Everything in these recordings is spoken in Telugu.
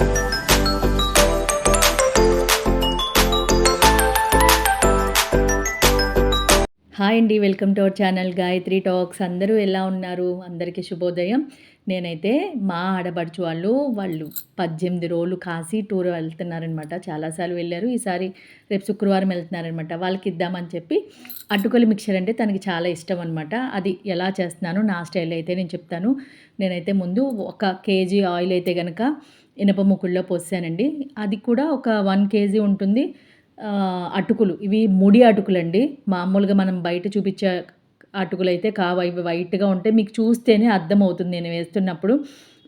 thank you హాయ్ అండి welcome to our channel Gayatri talks. అందరూ ఎలా ఉన్నారు? అందరికీ శుభోదయం. నేనైతే మా ఆడపడుచు వాళ్ళు వాళ్ళు పద్దెనిమిది రోజులు కాసి టూర్ వెళ్తున్నారనమాట చాలాసార్లు వెళ్ళారు. ఈసారి రేపు శుక్రవారం వెళ్తున్నారనమాట వాళ్ళకి ఇద్దామని చెప్పి అడ్డుకొలి మిక్చర్ అంటే తనకి చాలా ఇష్టం అనమాట అది ఎలా చేస్తున్నాను నా స్టైల్ అయితే నేను చెప్తాను. నేనైతే ముందు ఒక కేజీ ఆయిల్ అయితే కనుక ఇనప ముక్కుల్లో పోసానండి. అది కూడా ఒక వన్ కేజీ ఉంటుంది. అటుకులు. ఇవి ముడి అటుకులండి. మామూలుగా మనం బయట చూపించే అటుకులు అయితే కావు. ఇవి వైట్గా ఉంటే మీకు చూస్తేనే అర్థమవుతుంది. నేను వేస్తున్నప్పుడు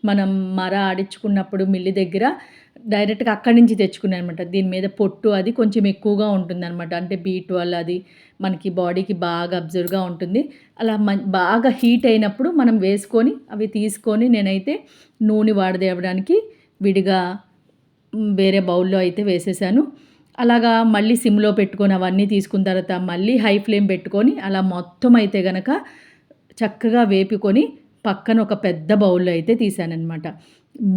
మనం మర ఆడించుకున్నప్పుడు మిల్లి దగ్గర డైరెక్ట్గా అక్కడి నుంచి తెచ్చుకున్నాను అనమాట దీని మీద పొట్టు అది కొంచెం ఎక్కువగా ఉంటుంది అనమాట అంటే బీట్ ట్వెల్వ్ అది మనకి బాడీకి బాగా అబ్జర్వ్గా ఉంటుంది. అలా బాగా హీట్ అయినప్పుడు మనం వేసుకొని అవి తీసుకొని నేనైతే నూనె వాడదేవడానికి విడిగా వేరే బౌల్లో అయితే వేసేసాను. అలాగా మళ్ళీ సిమ్లో పెట్టుకొని అవన్నీ తీసుకున్న తర్వాత మళ్ళీ హై ఫ్లేమ్ పెట్టుకొని అలా మొత్తం అయితే గనక చక్కగా వేపుకొని పక్కన ఒక పెద్ద బౌల్లో అయితే తీసానమాట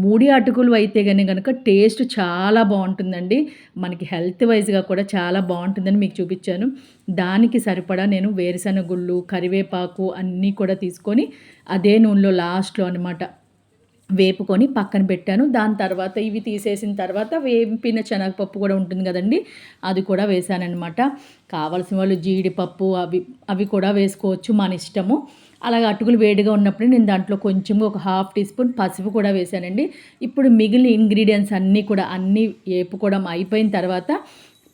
మూడి అటుకులు అయితే కానీ కనుక టేస్ట్ చాలా బాగుంటుందండి. మనకి హెల్త్ వైజ్గా కూడా చాలా బాగుంటుందని మీకు చూపించాను. దానికి సరిపడా నేను వేరుశనగుళ్ళు గుళ్ళు కరివేపాకు అన్నీ కూడా తీసుకొని అదే నూనెలో లాస్ట్లో అనమాట వేపుకొని పక్కన పెట్టాను. దాని తర్వాత ఇవి తీసేసిన తర్వాత వేపిన శనగపప్పు కూడా ఉంటుంది కదండి అది కూడా వేసానమాట కావాల్సిన వాళ్ళు జీడిపప్పు అవి అవి కూడా వేసుకోవచ్చు మన ఇష్టము. అలాగే అటుకులు వేడిగా ఉన్నప్పుడు నేను దాంట్లో కొంచెం ఒక హాఫ్ టీ స్పూన్ పసుపు కూడా వేసానండి. ఇప్పుడు మిగిలిన ఇంగ్రీడియంట్స్ అన్నీ కూడా అన్నీ వేపుకోవడం అయిపోయిన తర్వాత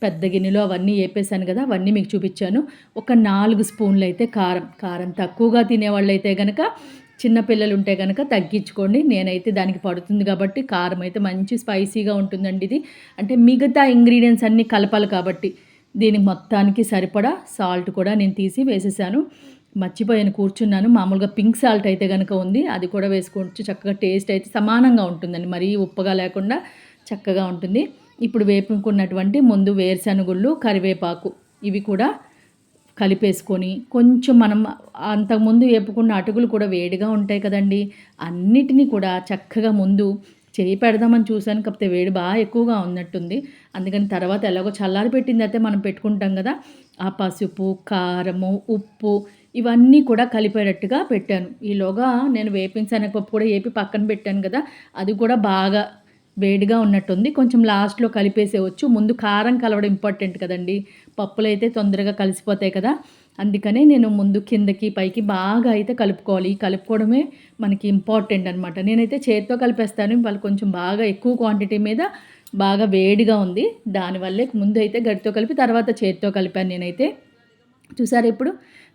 పెద్ద గిన్నెలో అవన్నీ వేపేశాను కదా అవన్నీ మీకు చూపించాను. ఒక నాలుగు స్పూన్లు అయితే కారం. కారం తక్కువగా తినేవాళ్ళు అయితే కనుక చిన్నపిల్లలు ఉంటే కనుక తగ్గించుకోండి. నేనైతే దానికి పడుతుంది కాబట్టి కారం అయితే మంచి స్పైసీగా ఉంటుందండి ఇది. అంటే మిగతా ఇంగ్రీడియంట్స్ అన్నీ కలపాలి కాబట్టి దీనికి మొత్తానికి సరిపడా సాల్ట్ కూడా నేను తీసి వేసేసాను. మర్చిపోయాను కూర్చున్నాను. మామూలుగా పింక్ సాల్ట్ అయితే కనుక ఉంది. అది కూడా వేసుకోవచ్చు. చక్కగా టేస్ట్ అయితే సమానంగా ఉంటుందండి. మరీ ఉప్పగా లేకుండా చక్కగా ఉంటుంది. ఇప్పుడు వేపుకున్నటువంటి ముందు వేరుశనగుళ్ళు కరివేపాకు ఇవి కూడా కలిపేసుకొని కొంచెం మనం అంతకుముందు వేపుకున్న అటుకులు కూడా వేడిగా ఉంటాయి కదండి. అన్నిటినీ కూడా చక్కగా ముందు చేయి పెడదామని చూశాను కాకపోతే వేడి బాగా ఎక్కువగా ఉన్నట్టుంది. అందుకని తర్వాత ఎలాగో చల్లారి పెట్టింది అయితే మనం పెట్టుకుంటాం కదా. ఆ పసుపు కారము ఉప్పు ఇవన్నీ కూడా కలిపేటట్టుగా పెట్టాను. ఈలోగా నేను వేపిన కూడా వేపి పక్కన పెట్టాను కదా. అది కూడా బాగా వేడిగా ఉన్నట్టుంది. కొంచెం లాస్ట్లో కలిపేసేవచ్చు ముందు కారం కలవడం ఇంపార్టెంట్ కదండి. పప్పులు అయితే తొందరగా కలిసిపోతాయి కదా. అందుకనే నేను ముందు కిందకి పైకి బాగా అయితే కలుపుకోవాలి. కలుపుకోవడమే మనకి ఇంపార్టెంట్ అనమాట నేనైతే చేతితో కలిపేస్తాను. వాళ్ళు కొంచెం బాగా ఎక్కువ క్వాంటిటీ మీద బాగా వేడిగా ఉంది. దానివల్లే ముందు అయితే గడితో కలిపి తర్వాత చేతితో కలిపాను నేనైతే. చూసారు ఇప్పుడు?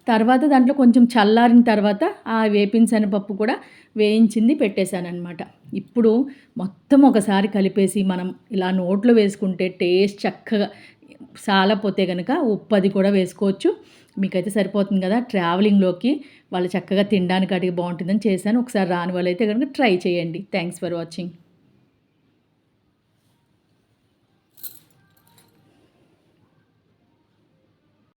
తర్వాత దాంట్లో కొంచెం చల్లారిన తర్వాత ఆ వేపిన శనగపప్పు కూడా వేయించింది పెట్టేశానమాట ఇప్పుడు మొత్తం ఒకసారి కలిపేసి మనం ఇలా నోట్లో వేసుకుంటే టేస్ట్ చక్కగా సాలపోతే కనుక ఉప్పు అది కూడా వేసుకోవచ్చు. మీకైతే సరిపోతుంది కదా ట్రావెలింగ్లోకి వాళ్ళు చక్కగా తినడానికి అడిగి బాగుంటుందని చేశాను. ఒకసారి రాని వాళ్ళైతే కనుక ట్రై చేయండి. Thanks for watching.